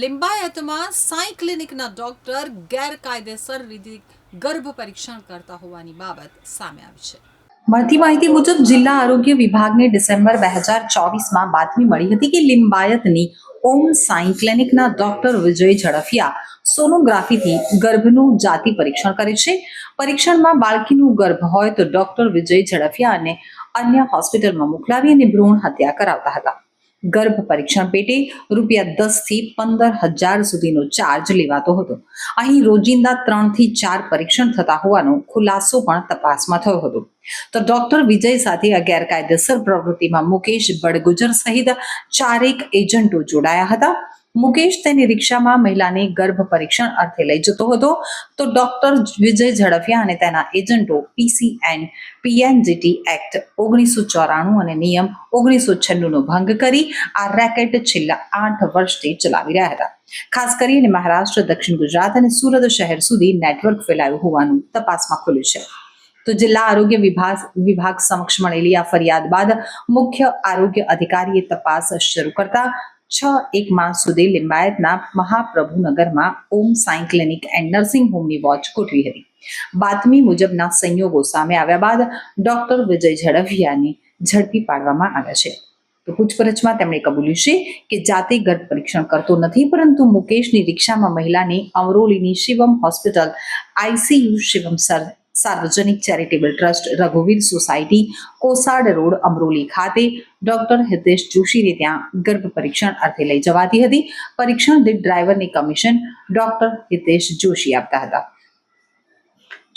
લિંબાયતમાં સાંઈ ક્લિનિકના ડોક્ટર ગેરકાયદેસર રીતે ગર્ભ પરીક્ષણ કરતા હોવાની બાબત સામે આવી છે. મળતી માહિતી મુજબ જિલ્લા આરોગ્ય વિભાગને ડિસેમ્બર બે હજાર ચોવીસમાં બાતમી મળી હતી કે લિંબાયતની ઓમ સાઈ ક્લિનિકના ડોક્ટર વિજય ઝડફિયા સોનોગ્રાફીથી ગર્ભનું જાતિ પરીક્ષણ કરે છે. પરીક્ષણમાં બાળકીનું ગર્ભ હોય તો ડોક્ટર વિજય ઝડફિયાને અન્ય હોસ્પિટલમાં મોકલાવી અને ભ્રૂણ હત્યા કરાવતા હતા. ગર્ભ પરીક્ષણ પેટે રૂપિયા દસથી પંદર હજાર સુધીનો ચાર્જ લેવાતો હતો. અહીં રોજિંદા ત્રણથી ચાર પરીક્ષણ થતા હોવાનો ખુલાસો પણ તપાસમાં થયો હતો. તો ડોક્ટર વિજય સાથે આ ગેરકાયદેસર પ્રવૃત્તિમાં મુકેશ બડગુજર સહિત ચારેક એજન્ટો જોડાયા હતા. મુકેશ તેની રિક્ષામાં મહિલાને ગર્ભ પરીક્ષણ અર્થે લઈ જતો હતો. તો ડોક્ટર વિજય ઝડફિયા અને તેના એજન્ટો પીસીએન પીએનજીટી એક્ટ ઓગણીસો ચોરાણું અને નિયમ ઓગણીસો છન્નુંનો ભંગ કરી આ રેકેટ છેલ્લા આઠ વર્ષથી ચલાવી રહ્યા હતા. ખાસ કરીને મહારાષ્ટ્ર, દક્ષિણ ગુજરાત અને સુરત શહેર સુધી નેટવર્ક ફેલાયું હોવાનું તપાસમાં ખુલ્યું છે. તો જિલ્લા આરોગ્ય વિભાગ વિભાગ સમક્ષ મળેલી આ ફરિયાદ બાદ મુખ્ય આરોગ્ય અધિકારીએ તપાસ શરૂ કરતા છ એક માસ સુધી લિંબાયતના મહાપ્રભુનગરમાં Om Sai clinic and nursing હોમની watch ગોઠવી હતી. બાતમી મુજબના સંયોગો સામે આવ્યા બાદ ડોક્ટર વિજય ઝડફિયાને ઝડપી પાડવામાં આવ્યા છે. તો પૂછપરછમાં તેમણે કબૂલ્યું છે કે જાતે ગર્ભ પરીક્ષણ કરતો નથી, પરંતુ મુકેશની રિક્ષામાં મહિલાને અમરોલીની Shivam hospital ICU Shivam sir સાર્વજનિક ચેરિટેબલ ટ્રસ્ટ રઘુવીર સોસાયટી, કોસાડ રોડ, અમરોલી ખાતે ડોક્ટર હિતેશ જોશીને ત્યાં ગર્ભ પરીક્ષણ અર્થે લઈ જવાતી હતી. પરીક્ષણ દીઠ ડ્રાઈવરની કમિશન ડોક્ટર હિતેશ જોશી આપતા હતા.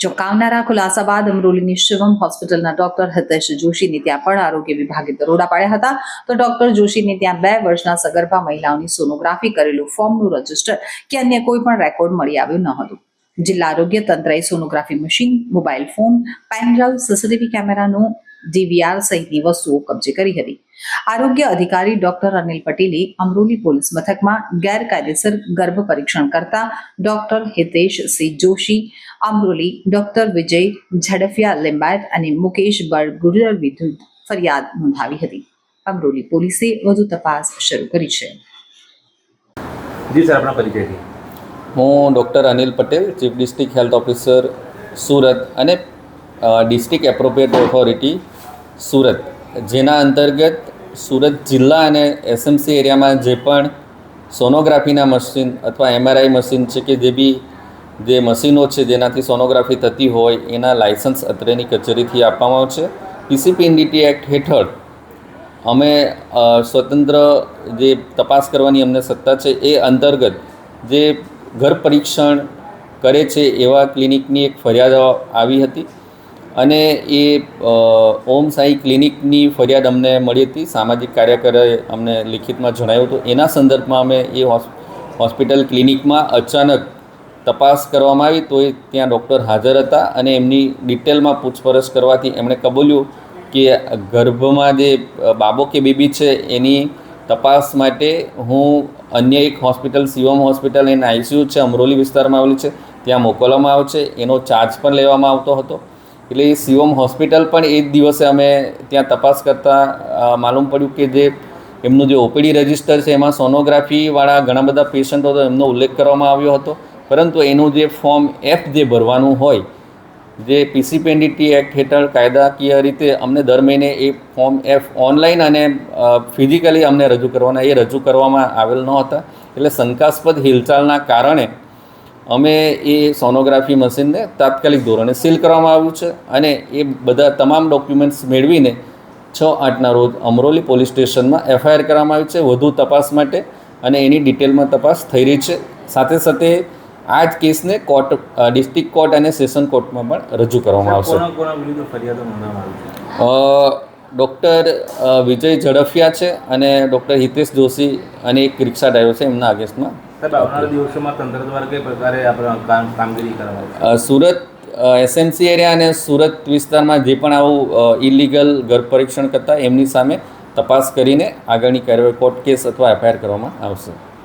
ચોંકાવનારા ખુલાસા બાદ અમરોલીની શિવમ હોસ્પિટલના ડોક્ટર હિતેશ જોશીને ત્યાં પણ આરોગ્ય વિભાગે દરોડા પાડ્યા હતા. તો ડોક્ટર જોશીને ત્યાં બે વર્ષના સગર્ભા મહિલાઓની સોનોગ્રાફી કરેલું ફોર્મનું રજિસ્ટર કે અન્ય કોઈ પણ રેકોર્ડ મળી આવ્યું ન હતું. જિલ્લા આરોગ્ય તંત્રએ sonography machine, mobile phone pendrive CCTV કેમેરાનો ડીવીઆર સહિતની વસ્તુઓ કબજે કરી હતી. આરોગ્ય અધિકારી ડોક્ટર અનિલ પટેલે અમરોલી પોલીસ મથકમાં ગેરકાયદેસર ગર્ભ પરીક્ષણ કરતા ડોક્ટર હિતેશ સિંહ જોશી, અમરોલી ડોક્ટર વિજય ઝડફિયા લિંબાયત અને મુકેશ બળગુર્જર વિરુદ્ધ ફરિયાદ નોંધાવી હતી. અમરોલી પોલીસે વધુ તપાસ શરૂ કરી છે. જી સર આપણા પરિચયથી. હું doctor Anil Patel, chief district health officer, Surat અને ડિસ્ટ્રિક્ટ એપ્રોપ્રિએટ ઓથોરિટી, સુરત. જેના અંતર્ગત સુરત જિલ્લા અને એસએમસી એરિયામાં જે પણ સોનોગ્રાફીના મશીન અથવા એમઆરઆઈ મશીન છે કે જે બી જે મશીનો છે જેનાથી સોનોગ્રાફી થતી હોય, એના લાયસન્સ અત્રેની કચેરીથી આપવામાં આવશે. પીસીપીએનડીટી એક્ટ હેઠળ અમે સ્વતંત્ર જે તપાસ કરવાની અમને સત્તા છે એ અંતર્ગત જે ગર્ભ પરીક્ષણ કરે છે એવા ક્લિનિકની એક ફરિયાદ આવી હતી. અને એ ઓમ સાંઈ ક્લિનિકની ફરિયાદ અમને મળી હતી. સામાજિક કાર્યકરે અમને લિખિતમાં જણાવ્યું હતું. એના સંદર્ભમાં અમે એ હોસ્પિટલ ક્લિનિકમાં અચાનક તપાસ કરવામાં આવી તો એ ત્યાં ડૉક્ટર હાજર હતા અને એમની ડિટેલમાં પૂછપરછ કરવાથી એમણે કબૂલ્યું કે ગર્ભમાં જે બાબો કે બેબી છે એની તપાસ માટે હું અન્ય એક hospital, Shivam hospital N ICU છે, અમરોલી વિસ્તારમાં આવેલી છે, ત્યાં મોકલવામાં આવે છે. એનો ચાર્જ પણ લેવામાં આવતો હતો. એટલે એ શિવમ હોસ્પિટલ પણ એ જ દિવસે અમે ત્યાં તપાસ કરતાં માલુમ પડ્યું કે જે એમનું જે ઓપીડી રજિસ્ટર છે, એમાં સોનોગ્રાફીવાળા ઘણા બધા પેશન્ટો હતો એમનો ઉલ્લેખ કરવામાં આવ્યો હતો. પરંતુ એનું જે ફોર્મ એફ જે ભરવાનું હોય જે પીસીપીએનડીટી એક્ટ હેઠળ કાયદાકીય રીતે અમને દર મહિને એ ફોર્મ એફ ઓનલાઈન અને ફિઝિકલી અમને રજૂ કરવાના, એ રજૂ કરવામાં આવેલ ન હતા. એટલે શંકાસ્પદ હિલચાલના કારણે અમે એ સોનોગ્રાફી મશીનને તાત્કાલિક ધોરણે સીલ કરવામાં આવ્યું છે અને એ બધા તમામ ડોક્યુમેન્ટ્સ મેળવીને છ આઠના રોજ અમરોલી પોલીસ સ્ટેશનમાં એફઆઈઆર કરવામાં આવી છે. વધુ તપાસ માટે અને એની ડિટેલમાં તપાસ થઈ રહી છે. સાથે સાથે આ જ કેસને કોર્ટ ડિસ્ટ્રિક્ટ કોર્ટ અને સેશન કોર્ટમાં પણ રજૂ કરવામાં આવશે. ડૉક્ટર વિજય ઝડફિયા છે અને ડૉક્ટર હિતેશ જોશી અને એક રિક્ષા ડ્રાઈવર છે એમના અગેન્સ્ટમાં સુરત એસએમસી એરિયા અને સુરત વિસ્તારમાં જે પણ આવું ઇલીગલ ગર્ભ પરીક્ષણ કરતા એમની સામે તપાસ કરીને આગળની કાર્યવાહી કોર્ટ કેસ અથવા એફઆઈઆર કરવામાં આવશે.